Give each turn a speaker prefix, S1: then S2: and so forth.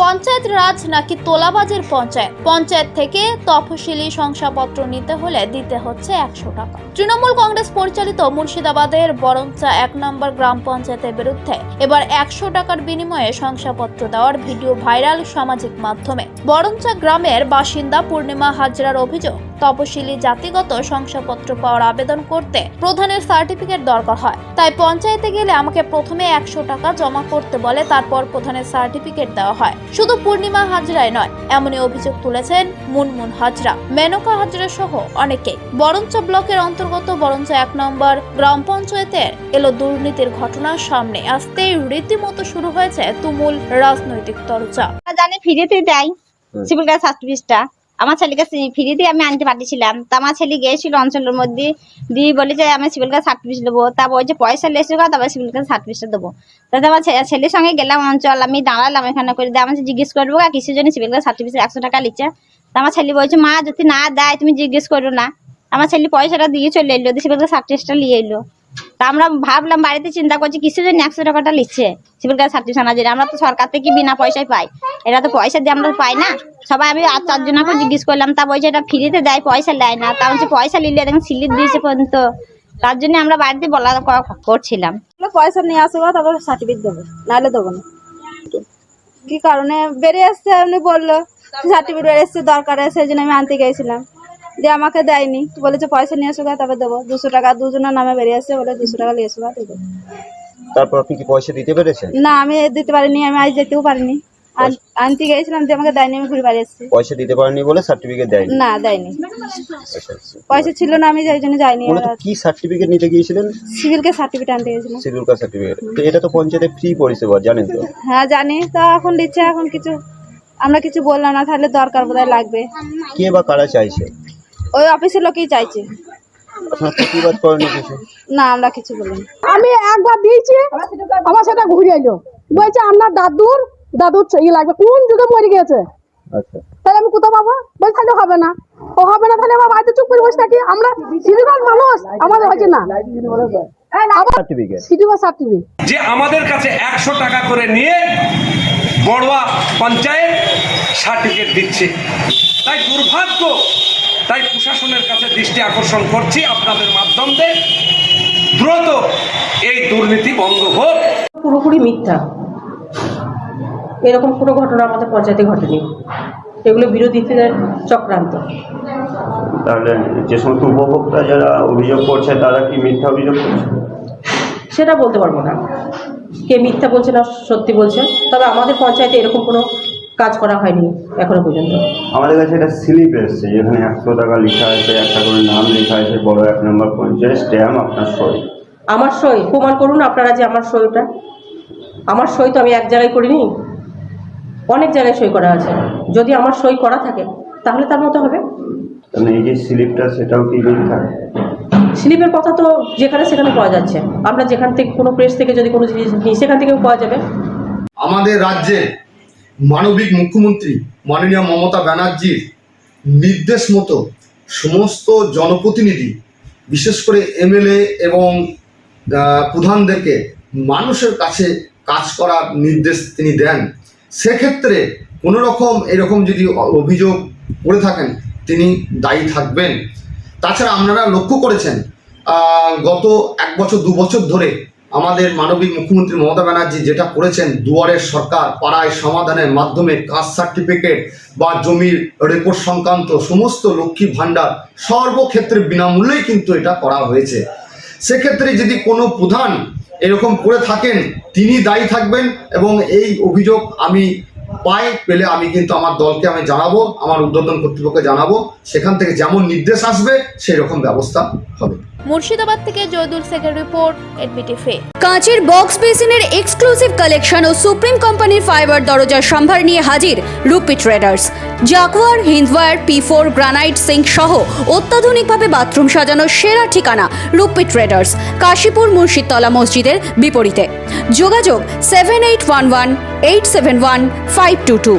S1: পঞ্চায়েত রাজ নাকি তোলাবাজের পঞ্চায়েত? পঞ্চায়েত থেকে তফসিলি শংসাপত্র নিতে হলে দিতে হচ্ছে একশো টাকা। তৃণমূল কংগ্রেস পরিচালিত মুর্শিদাবাদের বরঞ্চা এক নম্বর গ্রাম পঞ্চায়েতের বিরুদ্ধে এবার একশো টাকার বিনিময়ে শংসাপত্র দেওয়ার ভিডিও ভাইরাল সামাজিক মাধ্যমে। বরঞ্চা গ্রামের বাসিন্দা পূর্ণিমা হাজরার অভিযোগ তপশিলি জাতিগত শংসাপত্র পাওয়ার আবেদন করতে প্রধানের সার্টিফিকেট দরকার হয়। তাই পঞ্চায়েতে গেলে আমাকে প্রথমে একশো টাকা জমা করতে বলে তারপর প্রধানের সার্টিফিকেট দেওয়া হয়। শুধু পূর্ণিমা হাজরাই নয় এমনই অভিযোগ তুলেছেন মুনমুন হাজরা। মেনকা হাজরা সহ অনেকেই বরঞ্চ ব্লকের অন্তর্গত বরঞ্চ এক নম্বর গ্রাম পঞ্চায়েতের এলো দুর্নীতির ঘটনা সামনে আসতেই রীতিমতো শুরু হয়েছে তুমুল রাজনৈতিক তরজা।
S2: জানি ফ্রিতে দেয় সিভিল সার্টিফিকেটটা আমার ছেলেকে ফ্রিতে আমি আনতে পাঠিয়েছিলাম তা আমার ছেলে গিয়েছিল অঞ্চলের মধ্যে, দিয়ে বলে যে আমি সিভিল কাজ সার্টিফিকেট দেবো। তা বলছে পয়সা লেসে তারপরে সিভিল কাজ সার্টিফিকেট দেবো। তাতে আমার ছেলের সঙ্গে গেলাম অঞ্চল, আমি দাঁড়ালাম এখানে করে দিয়ে। আমার জিজ্ঞেস করব আর কিসের জন্য সিভিল কাজ সার্টিফিকেট একশো টাকা নিচ্ছে তা আমার ছেলে বলছে, মা, যদি না দেয়, তুমি জিজ্ঞেস করো না। আমার ছেলে পয়সাটা দিয়ে চলে এলো, দিয়ে সিভিল কাজ সার্টিফিকেটটা নিয়ে এলো। তা আমরা ভাবলাম বাড়িতে চিন্তা করছি কিসের জন্য একশো টাকাটা নিচ্ছে সিভিল কাজ সার্টিফিকেট আনার জন্য আমরা তো সরকার থেকে বিনা পয়সায় পাই। এটা তো পয়সা দিয়ে আমরা পাই না। সবাই আমি আর চারজনকে জিজ্ঞেস করলাম, তা বলছে এটা ফ্রিতে দেয়, পয়সা দেয় না। তা বলছে, পয়সা নিলে দেখুন সিলিপ দিয়েছে পর্যন্ত। তার জন্য আমরা বাড়িতে বলা করছিলাম।
S3: পয়সা নিয়ে আসব তারপর সার্টিফিকেট দেবো, নাহলে দেবো না। কি কারণে? বেরিয়ে এসছে এমনি বলল সার্টিফিকেট এসছে, দরকার সেই জন্য আমি আনতে গেছিলাম দিয়ে আমাকে দেয়নি। বলেছে পয়সা নিয়ে আসো গা, তারপর দেবো। দুশো টাকা দুজনের নামে বেরিয়ে আসছে বলে দুশো টাকা নিয়ে আসো দেবো।
S4: তারপর আপনি কি পয়সা দিতে পেরেছেন?
S3: না আমি দিতে পারিনি আমি আজ যেতেও পারিনি। আনতে গেছিলাম দিয়ে আমাকে দেয়নি আমি ঘুরে বাড়ি এসেছি
S4: পয়সা দিতে পারেননি বলে সার্টিফিকেট দেয়নি?
S3: না দেয়নি।
S4: আচ্ছা, আচ্ছা।
S3: পয়সা ছিল না আমি যাই জন্য যাইনি।
S4: কি সার্টিফিকেট নিতে গিয়েছিলেন?
S3: সিভিলকে সার্টিফিকেট আনতে গেছিলাম
S4: সিভিল কাস্ট সার্টিফিকেট তো এটা তো পঞ্চায়েতে ফ্রি পরিষেবা জানেন তো?
S3: হ্যাঁ জানি। তা এখন দিচ্ছে এখন কিছু আমরা কিছু বললাম না তাহলে দরকার বোধহয় লাগবে।
S4: কে বা কারা চাইছে?
S3: ওই অফিসের লোকই চাইছে। না আমরা কিছু বলিনি।
S5: আমি একবার দিয়েছি আমার সেটা ঘুরে এলো বলছে আপনার দাদুর দাদুর ই লাগবে। কোন যুগে মরে গেছে
S4: আচ্ছা।
S5: তাহলে আমি কোথাও পাবো? বলছি তাহলে হবে না। ও হবে না তাহলে আমার বাড়িতে চুপ করে বসে থাকি। আমরা সিরিয়াল মানুষ আমাদের হয়েছে না।
S6: যে আমাদের কাছে একশো টাকা করে নিয়ে বড়ুয়া পঞ্চায়েত সার্টিফিকেট দিচ্ছে। তাই দুর্ভাগ্য তাই প্রশাসনের কাছে দৃষ্টি আকর্ষণ করছি আপনাদের মাধ্যমে। দ্রুত এই দুর্নীতি বন্ধ হোক।
S7: পুরোপুরি মিথ্যা। এরকম কোনো ঘটনা আমাদের পঞ্চায়েতে ঘটেনি। এগুলো বিরোধীদের চক্রান্ত।
S8: তাহলে যে সমস্ত উপভোক্তা যারা অভিযোগ করছে তারা কি মিথ্যা অভিযোগ করছে?
S7: সেটা বলতে পারব না। কে মিথ্যা বলছে না সত্যি বলছে তবে আমাদের পঞ্চায়েতে এরকম কোনো কাজ করা হয়নি এখনও পর্যন্ত।
S8: আমাদের কাছে একটা স্লিপ এসছে যেখানে একশো টাকা লেখা আছে একটা করে নাম লেখা আছে বড় এক নম্বর পঞ্চায়েত স্ট্যাম্প আপনার সই।
S7: আমার সই? প্রমাণ করুন আপনারা যে আমার সইটা। আমার সই তো আমি এক জায়গায় করিনি। অনেক জায়গায় সই করা আছে। যদি আমার সই করা থাকে তাহলে তার মতো হবে।
S8: এই যে স্লিপটা সেটাও কি
S7: স্লিপের কথা তো যেখানে সেখানে পাওয়া যাচ্ছে। আমরা যেখান থেকে কোনো প্রেস থেকে যদি কোনো জিনিস নিই সেখান থেকেও পাওয়া যাবে।
S9: আমাদের রাজ্যের মানবিক মুখ্যমন্ত্রী মাননীয় মমতা ব্যানার্জির নির্দেশ মতো সমস্ত জনপ্রতিনিধি, বিশেষ করে এমএলএ এবং প্রধানদেরকে মানুষের কাছে কাজ করার নির্দেশ তিনি দেন। সেক্ষেত্রে কোনো রকম এরকম যদি অভিযোগ করে থাকেন, তিনি দায়ী থাকবেন। তাছাড়া আপনারা লক্ষ্য করেছেন গত এক বছর, দু বছর ধরে আমাদের মানবিক মুখ্যমন্ত্রী মমতা ব্যানার্জি যেটা করেছেন দুয়ারের সরকার, পাড়ায় সমাধানের মাধ্যমে কাস্ট সার্টিফিকেট বা জমির রেকর্ড সংক্রান্ত সমস্ত লক্ষ্মী ভাণ্ডার সর্বক্ষেত্রে বিনামূল্যেই কিন্তু এটা করা হয়েছে। সেক্ষেত্রে যদি কোনো প্রধান এরকম করে থাকেন, তিনি দায়ী থাকবেন এবং এই অভিযোগ আমি পাই, পেলে আমি কিন্তু আমার দলকে আমি জানাব, আমার উদ্বোধন কর্তৃপক্ষকে জানাব। সেখান থেকে যেমন নির্দেশ আসবে সেই রকম ব্যবস্থা হবে।
S1: মুর্শিদাবাদ থেকে জয়দুল শেখের রিপোর্ট এডবিটিফে
S10: কাঁচের বক্স বেসিনের এক্সক্লুসিভ কালেকশন ও সুপ্রিম কোম্পানির ফাইবার দরজার সম্ভার নিয়ে হাজির Rupi traders Jaquar Hindware P four granite sink সহ অত্যাধুনিকভাবে বাথরুম সাজানোর সেরা ঠিকানা রুপি ট্রেডার্স কাশীপুর মুর্শিদতলা মসজিদের বিপরীতে। যোগাযোগ seven eight one one eight seven one five two two